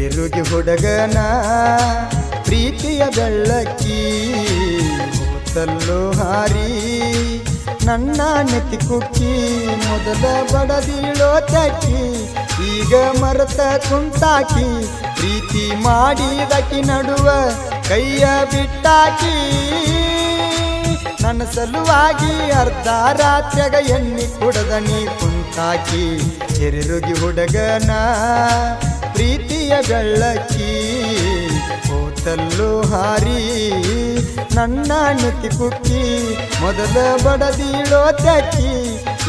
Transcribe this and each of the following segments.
ಹುಡುಗನ, ಪ್ರೀತಿಯ ಬೆಳ್ಳಕ್ಕಿ, ಮುತ್ತಲ್ಲು ಹಾರಿ, ನನ್ನ ನೆತಿ ಕುಕ್ಕಿ, ಮೊದಲ ಬಡದಿಳೋ ತಕ್ಕಿ ಈಗ ಮರತ ಕುಂತಾಕಿ ಪ್ರೀತಿ ಮಾಡಿದಕಿ ನಡುವ ಕೈಯ ಬಿಟ್ಟಾಕಿ. ನನ್ನ ಸಲುವಾಗಿ ಅರ್ಧ ರಾತ್ರಿಯಾಗ ಎಣ್ಣಿ ಕುಡದ ನೀ ಕುಂತಾಕಿ ಚೆರುಗಿ ಹುಡುಗನ ಪ್ರೀತಿಯ ಬೆಳ್ಳಕ್ಕಿ ಓತಲ್ಲು ಹಾರಿ, ನನ್ನ ನುತಿ ಕುಕ್ಕಿ, ಮೊದಲ ಬಡದಿಳೋ ತಕ್ಕಿ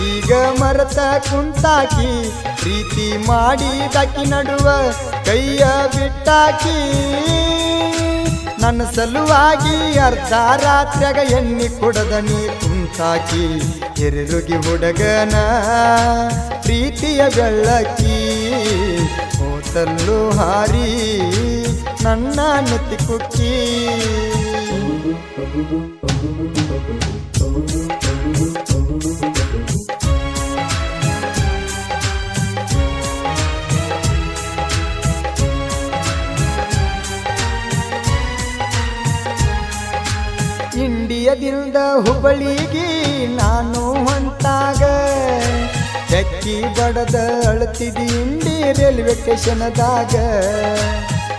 ಈಗ ಮರತ ಕುಂತಾಕಿ, ಪ್ರೀತಿ ಮಾಡಿದಕಿ ನಡುವ ಕೈಯ ಬಿಟ್ಟಾಕಿ. ನನ್ನ ಸಲುವಾಗಿ ಅರ್ಧ ರಾತ್ರಿಯಾಗ ಎಣ್ಣಿ ಕುಡದ ನೀ ಕುಂತಾಕಿ ಹಿರಿರುಗಿ ಹುಡುಗನ ಪ್ರೀತಿಯ ಬೆಳ್ಳಕ್ಕಿ ಹೋತಲ್ಲೂ ಹಾರಿ ನನ್ನ ನೆತ್ತಿ ಕುಕ್ಕಿ ಹುಬ್ಬಳ್ಳಿಗೆ ನಾನು ಹೊಂಟಾಗ ಚಕ್ಕಿ ಬಡದ ಅಳತಿದಿ ಇಂಡಿ ರೈಲ್ವೆ ಸ್ಟೇಷನ್ದಾಗ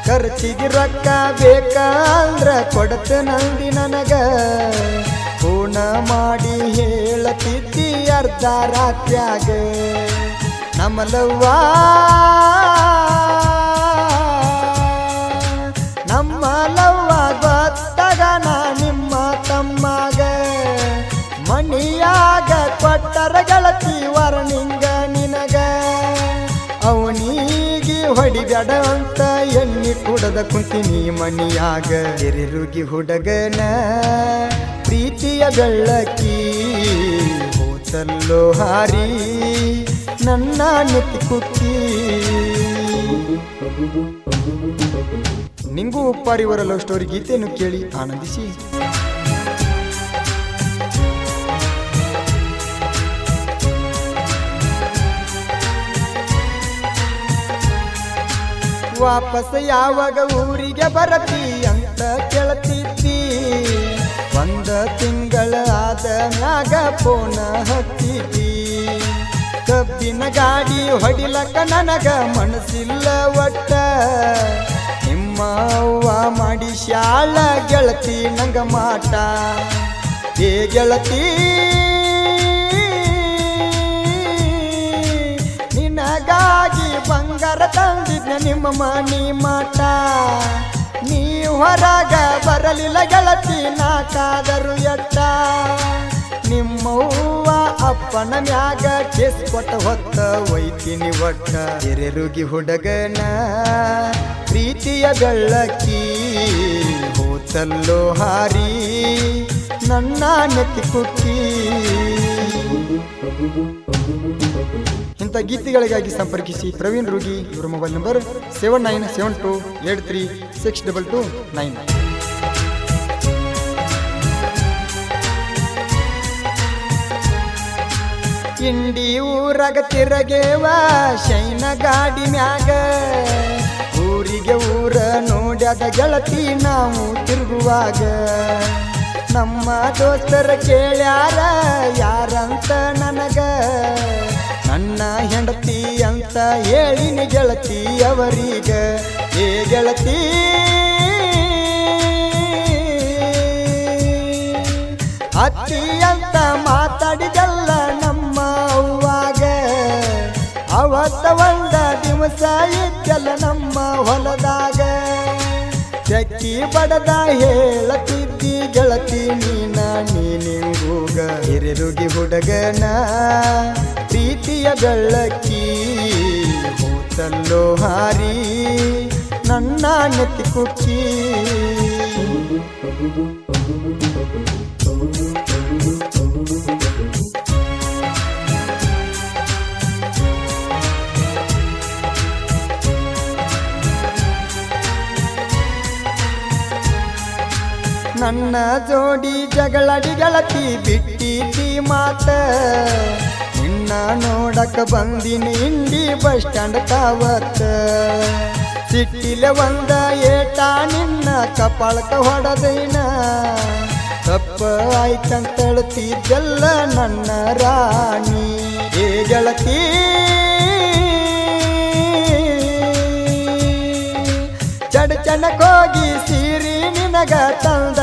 ಖರ್ಚಿಗೆ ರೊಕ್ಕ ಬೇಕಂದ್ರ ಕೊಡತ ನಂದಿ ನನಗ. ಫೋನ ಮಾಡಿ ಹೇಳತಿದ್ದಿ ಅರ್ಧ ರಾತ್ಯಾಗ ನಮ್ಮಲವ್ವಾ ಹೊಡಿಬೇಡ ಅಂತ ಎಣ್ಣಿ ಕುಡದ ಕುಂತಿನಿ ಮಣಿಯಾಗ ಎರಿರುಗಿ ಹುಡುಗನ. ಪ್ರೀತಿಯ ಬೆಳ್ಳಕ್ಕಿ ಹೋತಲ್ಲೋ ಹಾರಿ, ನನ್ನ ನೆತ್ತಿ ಕುಕ್ಕಿ. ನಿಂಗೂ ಉಪ್ಪಾರಿ ಲವ್ ಸ್ಟೋರಿ ಗೀತೆಯನ್ನು ಕೇಳಿ ಆನಂದಿಸಿ. ವಾಪಸ್ ಯಾವಾಗ ಊರಿಗೆ ಬರತಿ ಅಂತ ಕೇಳ್ತಿದ್ದಿ. ಒಂದ ತಿಂಗಳ ಆದ ಮ್ಯಾಗ ಪೋನ ಹತ್ತಿದ್ದಿ. ಕಬ್ಬಿನ ಗಾಡಿ ಹೊಡಿಲಕ್ಕ ನನಗ ಮನಸ್ಸಿಲ್ಲ ಒಟ್ಟ. ನಿಮ್ಮ ಅವ್ವ ಮಾಡಿ ಶಾಲ ಗೆಳತಿ ನಂಗ ಮಾಟ. ಏ ಗೆಳತಿ ನಿಮ್ಮ ಮನಿ ಮಾಟ ನೀ ಹೊರಗ ಬರಲಿಲ್ಲ ಗೆಳತಿ ನಾ ಕಾದರು ಎಟ್ಟ ನಿಮ್ಮವ್ವ ಅಪ್ಪನ ಮ್ಯಾಗ ಕೆಸ್ ಕೊಟ್ಟ ಹೊತ್ತ ಒಯ್ತೀನಿ ಒಟ್ಟ. ಎರೆರುಗಿ ಹುಡುಗನ ಪ್ರೀತಿಯ ಬೆಳ್ಳಕ್ಕಿ, ಹೋತಲ್ಲೋ ಹಾರಿ ನನ್ನ ನೆತ್ತಿ ಕುಕ್ಕಿ. ಇಂಥ ಗೀತೆಗಳಿಗಾಗಿ ಸಂಪರ್ಕಿಸಿ ಪ್ರವೀಣ್ ರೋಗಿ, ಇವರ mobile number seven nine seven two eight three six double two nine Indi ಊರಾಗ ತಿರಗೇವ, ಶೈನ ಗಾಡಿ ಮ್ಯಾಗ. ಊರಿಗೆ ಊರ ನೋಡ್ಯಾಗ ಗೆಳತಿ ನಾವು ತಿರುಗುವಾಗ. ನಮ್ಮ ದೋಸ್ತರ ಕೇಳ್ಯಾರ, ಯಾರಂತ ನನಗ? ನನ್ನ ಹೆಂಡತಿ ಅಂತ ಹೇಳಿನಿ ಗೆಳತಿ ಅವರೀಗ. ಏ ಗೆಳತಿ, ಅತ್ತಿ ಅಂತ ಮಾತಾಡಿದಲ್ಲ ನಮ್ಮ ಅವ್ವಾಗ. ಅವತ್ತ ಒಂದ ದಿವಸ ಇದ್ದಲ್ಲ ನಮ್ಮ ಹೊಲದಾಗ. ಚಕ್ಕಿ ಬಡದ ಹೇಳತಿದ್ದಿ ಗೆಳತಿ ನೀನ ನೀನಿಂಗೂಗ ಹಿರಿರುಗಿ ಹುಡುಗನ ಪ್ರೀತಿಯ ಬೆಳ್ಳಕ್ಕಿ ಹೂತಲ್ಲೋ ಹಾರಿ ನನ್ನ ನೆತ್ತಿ ಕುಕ್ಕಿ ನನ್ನ ಜೋಡಿ ಜಗಳಡಿ ಗೆಳತಿ ಬಿಟ್ಟಿದ್ದಿ ಮಾತ. ನಿನ್ನ ನೋಡಕ ಬಂದಿನಿ ಇಂಡಿ ಬಸ್ ಸ್ಟ್ಯಾಂಡ್ ಕಾವತ್ತ. ಸಿಟ್ಟಿಲೆ ಒಂದ ಏಟ, ನಿನ್ನ ಕಪಾಳಕ ಹೊಡೆದೈನ. ತಪ್ಪ ಆಯ್ತಂತಳ್ತಿದ್ದೆಲ್ಲ ನನ್ನ ರಾಣಿ. ಏ ಗೆಳತಿ ಚಡ ಸಿರಿ ನಿನಗ ತಂದ.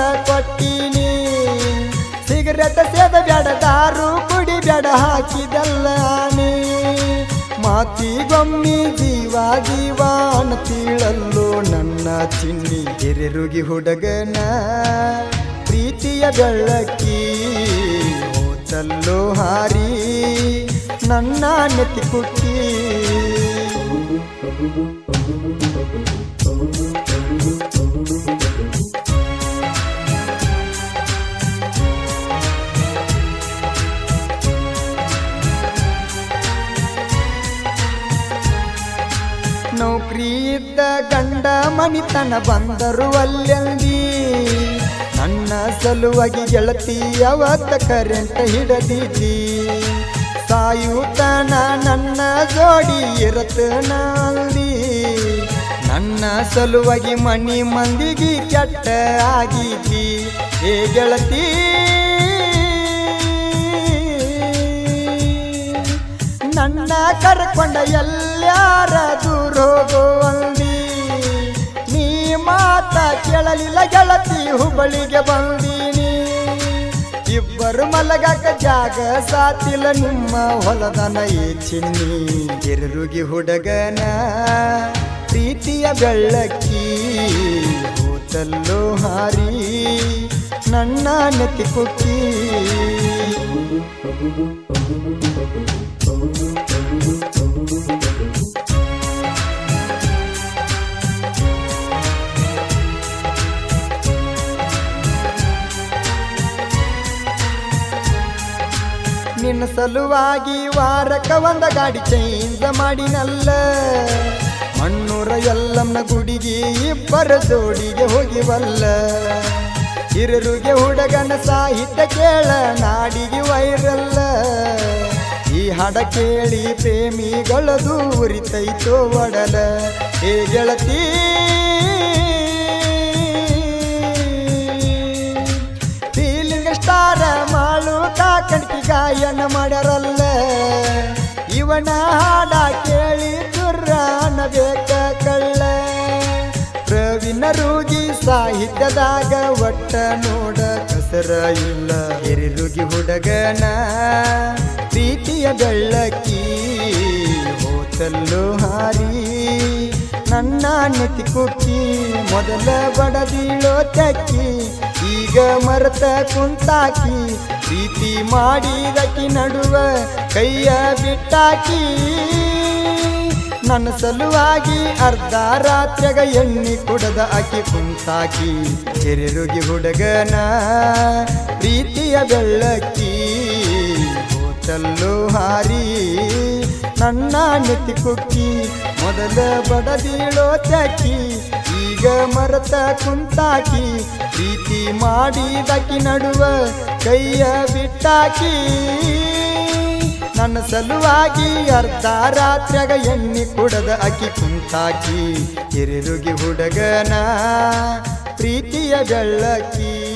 ಸಿಗರೆಟ್ ಸೇದ ಬ್ಯಾಡ, ದಾರು ಕುಡಿ ಬ್ಯಾಡ ಹಾಕಿದಲ್ಲ ಮಾತಿಗೊಮ್ಮಿ ಜೀವ ಜೀವಾನ ತಿಳಲ್ಲೋ ನನ್ನ ಚಿನ್ನಿ, ಹಿರಿರುಗಿ ಹುಡುಗನ. ಪ್ರೀತಿಯ ಬೆಳಕಿ ಓತಲ್ಲೋ ಹಾರಿ, ನನ್ನ ನೆತ್ತಿ ಕುಟ್ಟಿ ಇದ್ದ ಗಂಡ ಮನಿತನ ಬಂದರು ಅಲ್ಲಿ ನನ್ನ ಸಲುವಾಗಿ ಗೆಳತಿ ಅವತ್ತ ಕರೆಂಟ್ ಹಿಡದಿದ್ದಿ? ಸಾಯುತನ ನನ್ನ ಜೋಡಿ ಇರತನಲ್ಲಿ ನನ್ನ ಸಲುವಾಗಿ ಮನಿ ಮಂದಿಗೆ ಕೆಟ್ಟ ಆಗಿದ್ದಿ? ಏ ಗೆಳತಿ ನನ್ನ ಕರ್ಕೊಂಡ ಎಲ್ಲಾರ ಹೋಗುವಂದಿ ನೀ ಮಾತ ಕೇಳಲಿಲ್ಲ ಗೆಳತಿ ಹುಬ್ಬಳ್ಳಿಗೆ ಬಂದೀನಿ. ಇಬ್ಬರು ಮಲಗಕ ಜಾಗ ಸಾತಿಲ್ಲ ನಿಮ್ಮ ಹೊಲದನ ಈ ಚಿನ್ನಿ. ಗಿರುಗಿ ಹುಡುಗನ ಪ್ರೀತಿಯ ಬೆಳ್ಳಕ್ಕಿ ಹೋತಲ್ಲೋ ಹಾರಿ ನನ್ನ ನೆತ್ತಿ ಕುಕ್ಕಿ. ನಿನ್ನ ಸಲುವಾಗಿ ವಾರಕ್ಕ ಒಂದ ಗಾಡಿ ಚೇಂಜ್ ಮಾಡಿನಲ್ಲ. ಮಣ್ಣೂರ ಎಲ್ಲಮ್ಮನ ಗುಡಿಗೆ ಇಬ್ಬರ ಜೋಡಿಗೆ ಹೋಗಿವಲ್ಲ. ಹಿರರುಗೆ ಹುಡುಗನ ಸಾಹಿತ್ಯ ಕೇಳ ನಾಡಿಗೆ ವೈರಲ್ಲ. ಹಾಡ ಕೇಳಿ ಪ್ರೇಮಿಗಳ ದೂರಿತೈತು ಒಡಲ. ಏ ಗೆಳತಿ ಫೀಲಿಂಗ್ ಸ್ಟಾರ ಮಾಡು ಕಾಕಣಿಕೆ ಗಾಯನ ಮಾಡರಲ್ಲ ಇವನ ಹಾಡ ಕೇಳಿ ದುರ್ರಾನ ಬೇಕ ಕಳ್ಳ. ಪ್ರವೀಣ ರೂಗಿ ಸಾಹಿತ್ಯದಾಗ ಒಟ್ಟ ನೋಡ ಕಸರ ಇಲ್ಲ. ಎರಿರುಗಿ ಹುಡುಗನ ಪ್ರೀತಿಯ ಬೆಳ್ಳಕ್ಕಿ ಹೋತಲ್ಲು ಹಾರಿ. ನನ್ನ ನೆತಿ ಕುಕ್ಕಿ ಮೊದಲ ಬಡದಿಳೋ ತಕ್ಕಿ ಈಗ ಮರತ ಕುಂತಾಕಿ, ಪ್ರೀತಿ ಮಾಡಿದಕಿ ನಡುವ ಕೈಯ ಬಿಟ್ಟಾಕಿ. ನನ್ನ ಸಲುವಾಗಿ ಅರ್ಧ ರಾತ್ರಿಗ ಎಣ್ಣಿ ಕುಡದ ಅಕ್ಕಿ ಕುಂತಾಕಿ. ಹಿರಿರುಗಿ ಹುಡುಗನ ಪ್ರೀತಿಯ ಬೆಳ್ಳಕ್ಕಿ. ಹೋತಲ್ಲೋ ಹಾರಿ ನನ್ನ ನೆತ್ತಿ ಕುಕ್ಕಿ. ಮೊದಲ ಬಡದಿಳೋ ತಕ್ಕಿ ಈಗ ಮರತ ಕುಂತಾಕಿ. ಪ್ರೀತಿ ಮಾಡಿದಕಿ ನಡುವ ಕೈಯ ಬಿಟ್ಟಾಕಿ. ನನ್ನ ಸಲುವಾಗಿ ಅರ್ಧ ರಾತ್ರಿಯಾಗ ಎಣ್ಣಿ ಕುಡದ ಅಕ್ಕಿ ಕುಂತಾಕಿ. ಹಿರಿರುಗಿ ಹುಡುಗನ ಪ್ರೀತಿಯ ಬೆಳ್ಳಕ್ಕಿ.